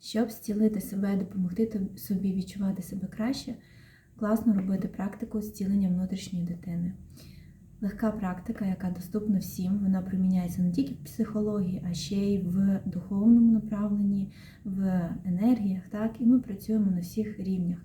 Щоб зцілити себе, допомогти собі відчувати себе краще, класно робити практику зцілення внутрішньої дитини. Легка практика, яка доступна всім, вона приміняється не тільки в психології, а ще й в духовному направленні, в енергіях. Так, і ми працюємо на всіх рівнях.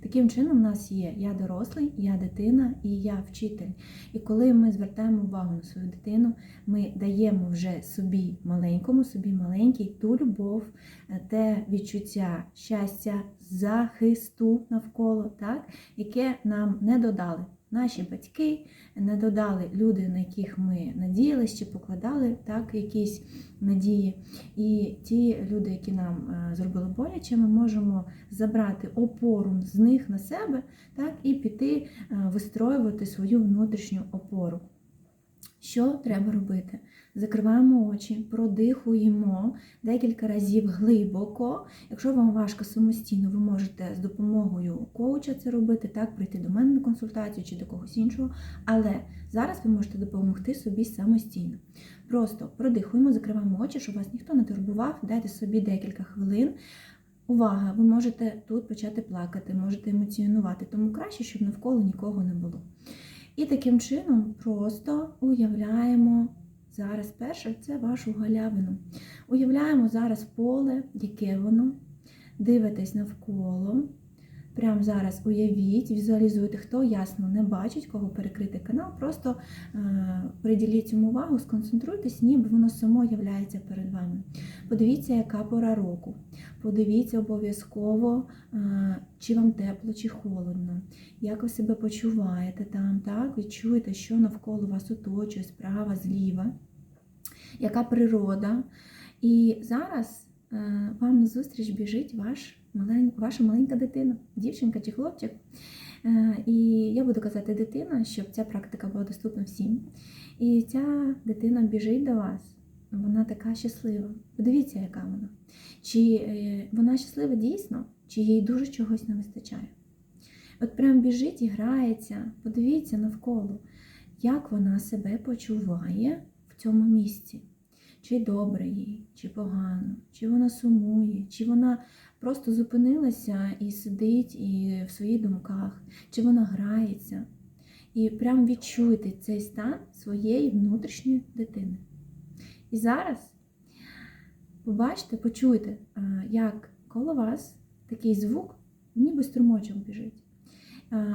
Таким чином, у нас є я дорослий, я дитина і я вчитель. І коли ми звертаємо увагу на свою дитину, ми даємо вже собі маленькому, собі маленькій ту любов, е, те відчуття щастя, захисту навколо, так, яке нам не додали наші батьки, не додали люди, на яких ми надіялися чи покладали так, якісь надії. І ті люди, які нам е, зробили боляче, ми можемо забрати опору з них на себе так, і піти е, вистроювати свою внутрішню опору. Що треба робити? Закриваємо очі, продихуємо декілька разів глибоко. Якщо вам важко самостійно, ви можете з допомогою коуча це робити, так, прийти до мене на консультацію чи до когось іншого. Але зараз ви можете допомогти собі самостійно. Просто продихуємо, закриваємо очі, щоб вас ніхто не турбував, дайте собі декілька хвилин. Увага! Ви можете тут почати плакати, можете емоціонувати, тому краще, щоб навколо нікого не було. І таким чином просто уявляємо зараз перше це вашу галявину. Уявляємо зараз поле, яке воно, дивитесь навколо. Прямо зараз уявіть, візуалізуйте, хто ясно не бачить, кого перекрити канал, просто е, приділіть цьому увагу, сконцентруйтесь, ніби воно само являється перед вами. Подивіться, яка пора року. Подивіться обов'язково, е, чи вам тепло, чи холодно, як ви себе почуваєте там, так? Відчуєте, що навколо вас оточує, справа, зліва, яка природа. І зараз е, вам назустріч біжить ваш малень... ваша маленька дитина, дівчинка чи хлопчик. Е, І я буду казати дитина, щоб ця практика була доступна всім. І ця дитина біжить до вас. Вона така щаслива. Подивіться, яка вона. Чи е, вона щаслива дійсно, чи їй дуже чогось не вистачає. От прям біжить і грається, подивіться навколо, як вона себе почуває в цьому місці. Чи добре їй, чи погано, чи вона сумує, чи вона просто зупинилася і сидить і в своїх думках, чи вона грається. І прям відчуйте цей стан своєї внутрішньої дитини. І зараз побачите, почуйте, як коло вас такий звук, ніби струмочок біжить.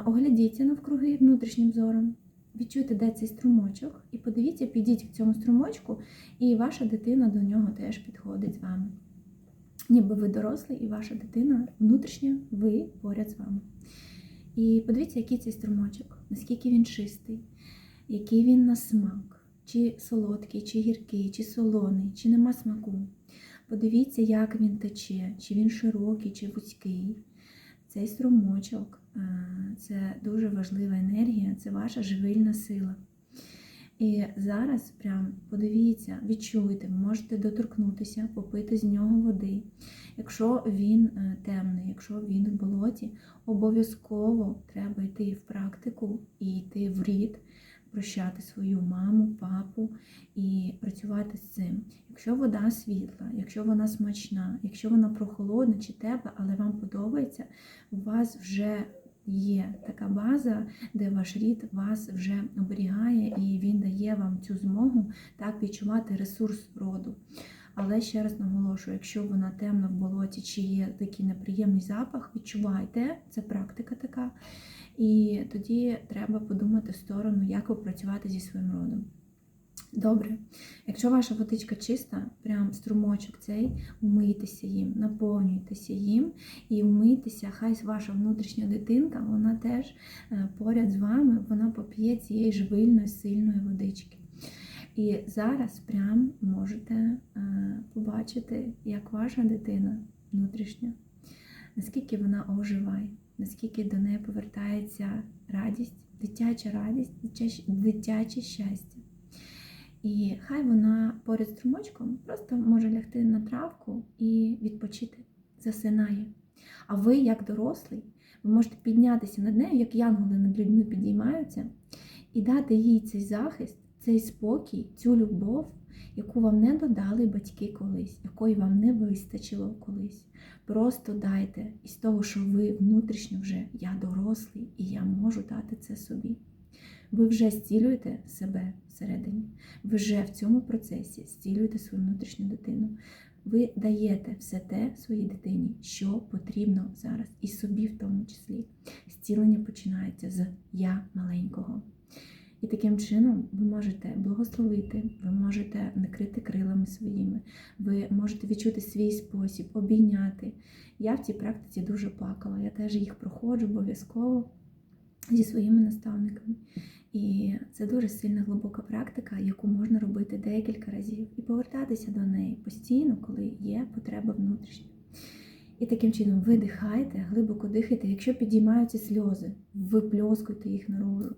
Оглядіться навкруги внутрішнім зором, відчуйте, де цей струмочок, і подивіться, підіть к цьому струмочку, і ваша дитина до нього теж підходить з вами. Ніби ви дорослий, і ваша дитина внутрішня, ви поряд з вами. І подивіться, який цей струмочок, наскільки він чистий, який він на смак, чи солодкий, чи гіркий, чи солоний, чи нема смаку. Подивіться, як він тече, чи він широкий, чи вузький. Цей струмочок е, це дуже важлива енергія, це ваша живильна сила. І зараз прям подивіться, відчуйте, ви можете доторкнутися, попити з нього води. Якщо він е, темний, якщо він в болоті, обов'язково треба йти в практику і йти в рід, прощати свою маму, папу і працювати з цим. Якщо вода світла, якщо вона смачна, якщо вона прохолодна чи тепла, але вам подобається, у вас вже є така база, де ваш рід вас вже оберігає і він дає вам цю змогу так відчувати ресурс роду. Але ще раз наголошую, якщо вона темна в болоті чи є такий неприємний запах, відчувайте, це практика така. І тоді треба подумати в сторону, як ви працювати зі своїм родом. Добре, якщо ваша водичка чиста, прям струмочок цей, умийтеся їм, наповнюйтеся їм і умийтеся, хай ваша внутрішня дитинка, вона теж е, поряд з вами, вона поп'є цієї живильної, сильної водички. І зараз прям можете е, побачити, як ваша дитина внутрішня, наскільки вона оживає, наскільки до неї повертається радість, дитяча радість, дитяче, дитяче щастя. І хай вона поряд з струмочком просто може лягти на травку і відпочити, засинає. А ви, як дорослий, ви можете піднятися над нею, як янголи над людьми підіймаються, і дати їй цей захист, цей спокій, цю любов, яку вам не додали батьки колись, якої вам не вистачило колись. Просто дайте із того, що ви внутрішньо вже я дорослий і я можу дати це собі. Ви вже зцілюєте себе всередині. Ви вже в цьому процесі зцілюєте свою внутрішню дитину. Ви даєте все те своїй дитині, що потрібно зараз, і собі в тому числі. Зцілення починається з я маленького. І таким чином ви можете благословити, ви можете накрити крилами своїми, ви можете відчути свій спосіб, обійняти. Я в цій практиці дуже плакала. Я теж їх проходжу обов'язково зі своїми наставниками. І це дуже сильна глибока практика, яку можна робити декілька разів і повертатися до неї постійно, коли є потреба внутрішня. І таким чином видихайте, глибоко дихайте. Якщо підіймаються сльози, випльоскуйте їх наружу,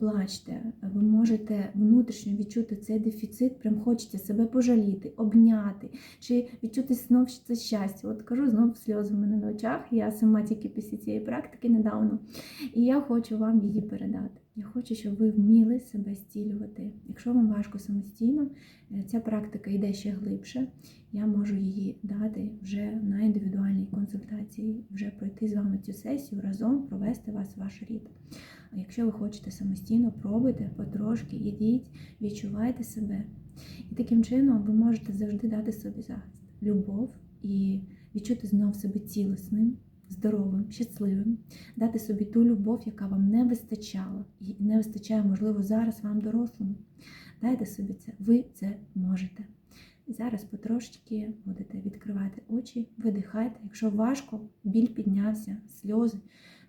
плачте. Ви можете внутрішньо відчути цей дефіцит, прям хочеться себе пожаліти, обняти, чи відчути знов це щастя. От кажу знов сльози в мене на очах. Я сама тільки після цієї практики недавно. І я хочу вам її передати. Я хочу, щоб ви вміли себе зцілювати. Якщо вам важко самостійно, е, ця практика йде ще глибше. Я можу її дати вже на індивідуальній консультації, вже пройти з вами цю сесію разом, провести вас в ваш рід. Якщо ви хочете самостійно, пробуйте потрошки, ідіть, відчувайте себе. І таким чином ви можете завжди дати собі захист, любов і відчути знов себе цілісним, здоровим, щасливим, дати собі ту любов, яка вам не вистачала, і не вистачає, можливо, зараз вам дорослому. Дайте собі це, ви це можете. І зараз потрошечки будете відкривати очі, видихайте. Якщо важко, біль піднявся, сльози.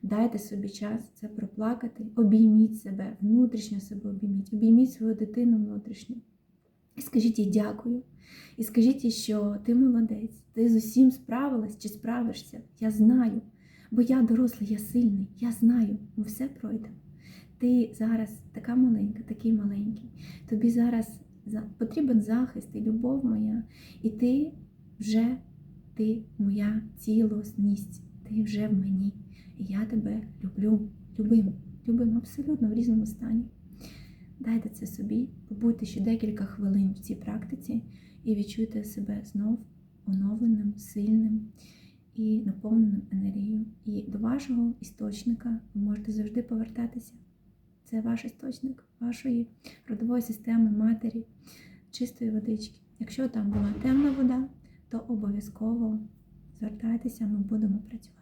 Дайте собі час це проплакати, обійміть себе, внутрішньо себе обійміть, обійміть свою дитину внутрішньо. І скажіть їй дякую. І скажіть їй, що ти молодець, ти з усім справилась чи справишся. Я знаю, бо я дорослий, я сильний, я знаю, ми все пройдемо. Ти зараз така маленька, такий маленький. Тобі зараз потрібен захист і любов моя, і ти вже ти моя цілісність, ти вже в мені. І я тебе люблю, любим, любим абсолютно в різному стані. Дайте це собі, побудьте ще декілька хвилин в цій практиці і відчуйте себе знов оновленим, сильним і наповненим енергією. І до вашого істочника ви можете завжди повертатися. Це ваш істочник, вашої родової системи, матері, чистої водички. Якщо там була темна вода, то обов'язково звертайтеся, ми будемо працювати.